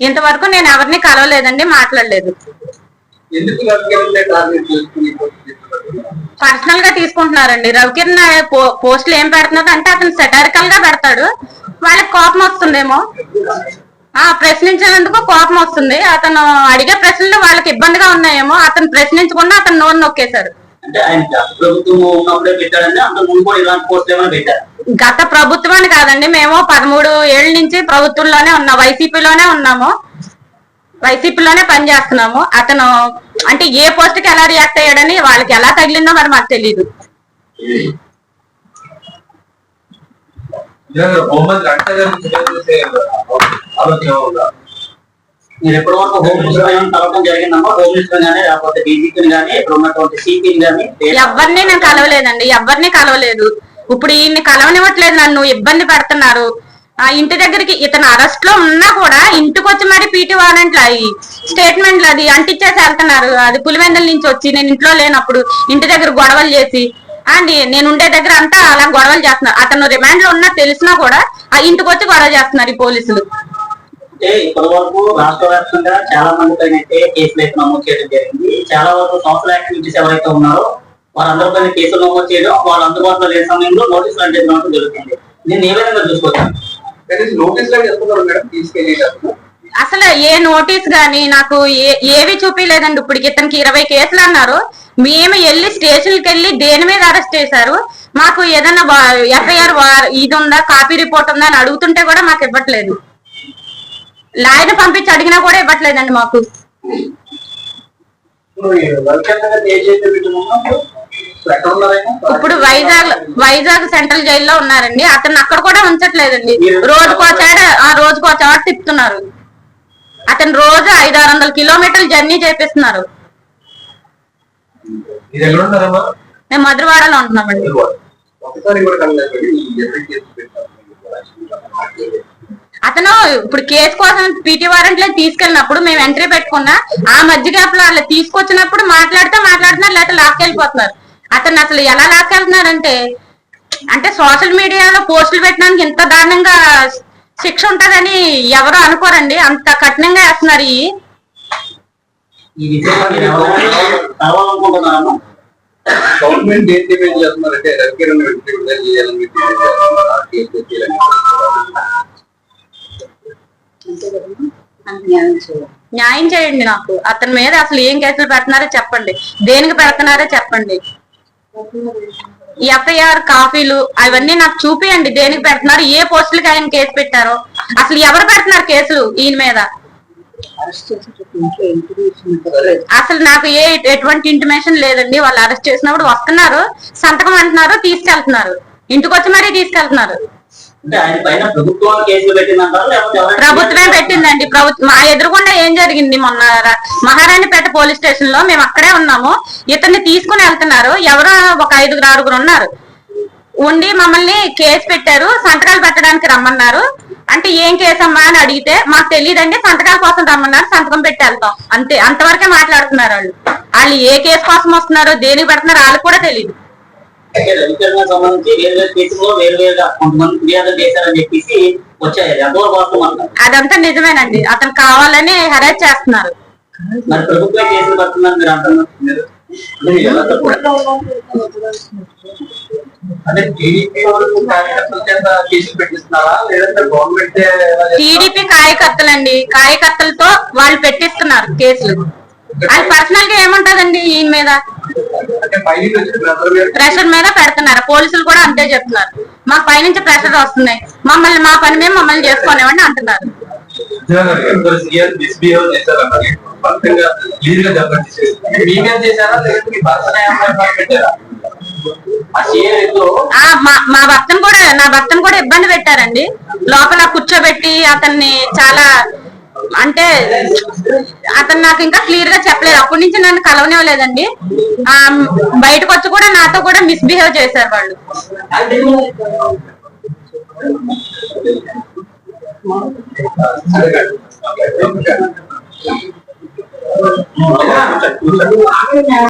ఇంతవరకు నేను ఎవరిని కలవలేదండి మాట్లాడలేదు. పర్సనల్గా తీసుకుంటున్నారండి. రవికిరణ్ పోస్టులు ఏం పెడుతున్నాడు అంటే అతను సెటారికల్గా పెడతాడు. వాళ్ళకి కోపం వస్తుందేమో. ఆ ప్రశ్నించినందుకు కోపం వస్తుంది. అతను అడిగే ప్రశ్నలు వాళ్ళకి ఇబ్బందిగా ఉన్నాయేమో. అతను ప్రశ్నించకుండా అతను నోరు నొక్కేశారు అంటే ఆయన గత ప్రభుత్వం ఉన్నప్పుడే పెట్టాడంటే అంత ముందు కూడా ఇలాంటి పోస్టులు ఏమైనా పెట్టారు? గత ప్రభుత్వం అని కాదండి మేము పదమూడు ఏళ్ళ నుంచి ప్రభుత్వంలోనే ఉన్నాం వైసీపీలోనే ఉన్నాము. వైసీపీలోనే పనిచేస్తున్నాము అతను అంటే ఏ పోస్ట్కి ఎలా రియాక్ట్ అయ్యాడని వాళ్ళకి ఎలా తగిలిందో మరి మాకు మొహమ్మద్ అంటే ఆలోచన మీరు ఎప్పటి వరకు హోమ్ మినిస్టర్ కలవడం జరిగిందమ్మా హోమ్ మినిస్టర్ గానీ లేకపోతే డీజీపీని గానీ ఇక్కడ ఉన్నటువంటి సిపిని గానీ ఎవరిని నేను కలవలేదండి. ఎవరిని కలవలేదు. ఇప్పుడు ఈయన్ని కలవనివ్వట్లేదు నన్ను. ఇబ్బంది పెడుతున్నారు. ఆ ఇంటి దగ్గరికి ఇతను అరెస్ట్లో ఉన్నా కూడా ఇంటికి వచ్చి మరి పీటీ వారెంట్లు అవి స్టేట్మెంట్లు అది అంటించేసి వెళ్తున్నారు అది పులివెందుల నుంచి వచ్చి నేను ఇంట్లో లేనప్పుడు ఇంటి దగ్గర గొడవలు చేసి అండి నేను ఉండే దగ్గర అంతా అలా గొడవలు చేస్తున్నారు. అతను రిమాండ్లో ఉన్నా తెలిసినా కూడా ఆ ఇంటికి వచ్చి గొడవ చేస్తున్నారు ఈ పోలీసులు. అంటే ఇప్పటి వరకు రాష్ట్ర వ్యాప్తంగా చాలా మంది పైన అయితే కేసులు అయితే నమోదు చేయడం జరిగింది. చాలా వరకు సోషల్ యాక్టివిటీస్ ఎవరైతే ఉన్నారో వారందరి పైన కేసులు నమోదు చేయడం వాళ్ళ అందుబాటులో లేని సమయంలో నోటీసులు అంటే జరుగుతుంది. నేను ఏ విధంగా చూసుకోవచ్చు చెప్తున్నారు మేడం తీసుకెళ్ళేటప్పుడు. అసలు ఏ నోటీస్ గాని నాకు ఏ ఏవి చూపించలేదండి ఇప్పుడు ఇతనికి ఇరవై కేసులు అన్నారు. మేము వెళ్ళి స్టేషన్కి వెళ్ళి దేని మీద అరెస్ట్ చేశారు? మాకు ఏదైనా ఎఫ్ఐఆర్ ఇది ఉందా కాపీ రిపోర్ట్ ఉందా అని అడుగుతుంటే కూడా మాకు ఇవ్వట్లేదు. లాయర్ పంపించి అడిగినా కూడా ఇవ్వట్లేదండి మాకు. ఇప్పుడు వైజాగ్ వైజాగ్ సెంట్రల్ జైల్లో ఉన్నారండి. అతను అక్కడ కూడా ఉంచట్లేదండి. రోజుకో చాడ ఆ రోజుకో చాట తిప్పుతున్నారు. అతను రోజు ఐదు ఆరు వందల కిలోమీటర్లు జర్నీ చేపిస్తున్నారు. మేము మధురవాడలో ఉంటున్నామండి. అతను ఇప్పుడు కేసు కోసం పీటీ వారెంట్ తీసుకెళ్ళినప్పుడు మేము ఎంట్రీ పెట్టుకున్నా ఆ మధ్య గ్యాప్లో అలా తీసుకొచ్చినప్పుడు మాట్లాడితే మాట్లాడుతున్నారు లేకపోతే లాక్కెళ్ళిపోతున్నారు. అతను అసలు ఎలా లాక్కెళ్తున్నారంటే అంటే సోషల్ మీడియాలో పోస్టులు పెట్టడానికి ఇంత దారుణంగా శిక్ష ఉంటదని ఎవరు అనుకోరండి అంత కఠినంగా వేస్తున్నారు ఈ. గవర్నమెంట్ ఏం డిమాండ్ చేస్తున్నారంటే రవికిరణ్ వెంటనే విడుదల చేయాలని చెప్పి డిమాండ్ చేస్తున్నారు. ఆ కేసు పెట్టేయాలని. న్యాయం చేయండి. నాకు. అతని మీద అసలు ఏం కేసులు పెడుతున్నారో చెప్పండి. దేనికి పెడుతున్నారో చెప్పండి. ఎఫ్ఐఆర్ కాపీలు అవన్నీ నాకు చూపియండి. దేనికి పెడుతున్నారు? ఏ పోస్టులకి ఆయన కేసు పెట్టారో? అసలు ఎవరు పెడుతున్నారు కేసులు ఈయన మీద? అసలు నాకు ఏ ఎటువంటి ఇంటిమేషన్ లేదండి. వాళ్ళు అరెస్ట్ చేసినప్పుడు వస్తున్నారు సంతకం అంటున్నారు తీసుకెళ్తున్నారు. ఇంటికి వచ్చి మరీ తీసుకెళ్తున్నారు. ప్రభుత్వమే పెట్టిందండి. ప్రభుత్వం మా ఎదురుగుండా ఏం జరిగింది మొన్న మహారాణిపేట పోలీస్ స్టేషన్లో మేము అక్కడే ఉన్నాము. ఇతన్ని తీసుకుని వెళ్తున్నారు. ఎవరో ఒక ఐదుగురు ఆరుగురు ఉన్నారు. ఉండి మమ్మల్ని కేసు పెట్టారు. సంతకాలు పెట్టడానికి రమ్మన్నారు. అంటే ఏం కేసు అమ్మా అని అడిగితే మాకు తెలియదండి సంతకాల కోసం రమ్మన్నారు సంతకం పెట్టి వెళ్తాం. అంతే. అంతవరకే మాట్లాడుతున్నారు వాళ్ళు. వాళ్ళు ఏ కేసు కోసం వస్తున్నారో దేనికి పెడుతున్నారో వాళ్ళకి కూడా తెలియదు రవికిరణ్ సంబంధించి వేరు వేరు వేరుగా కొంతమంది ఫిర్యాదులు చేశారని చెప్పేసి వచ్చాయి. అది ఎంతవరకు వాస్తవం అదంతా నిజమేనండి. అతను కావాలని హెరాస్ చేస్తున్నారు. మరి ప్రభుత్వం కేసులు పడుతుందని మీరు అంటున్నారు కేసులు టీడీపీ కార్యకర్తలండి. కార్యకర్తలతో వాళ్ళు పెట్టిస్తున్నారు కేసులు. అది పర్సనల్గా ఏముంటదండి ఈయన మీద? ప్రెషర్ మీద పెడుతున్నారు. పోలీసులు కూడా అంతే చెప్తున్నారు. మా పైనుంచి ప్రెషర్ వస్తున్నాయి మమ్మల్ని మా పని మేము మమ్మల్ని చేసుకోనివ్వండి అంటున్నారు. మా మా భర్తను కూడా నా భర్తను కూడా ఇబ్బంది పెట్టారండి. లోపల కూర్చోబెట్టి అతన్ని చాలా అంటే అతను నాకు ఇంకా క్లియర్గా చెప్పలేదు. అప్పటి నుంచి నన్ను కలవనివ్వలేదండి. బయటకు వచ్చి కూడా నాతో కూడా మిస్బిహేవ్ చేశారు వాళ్ళు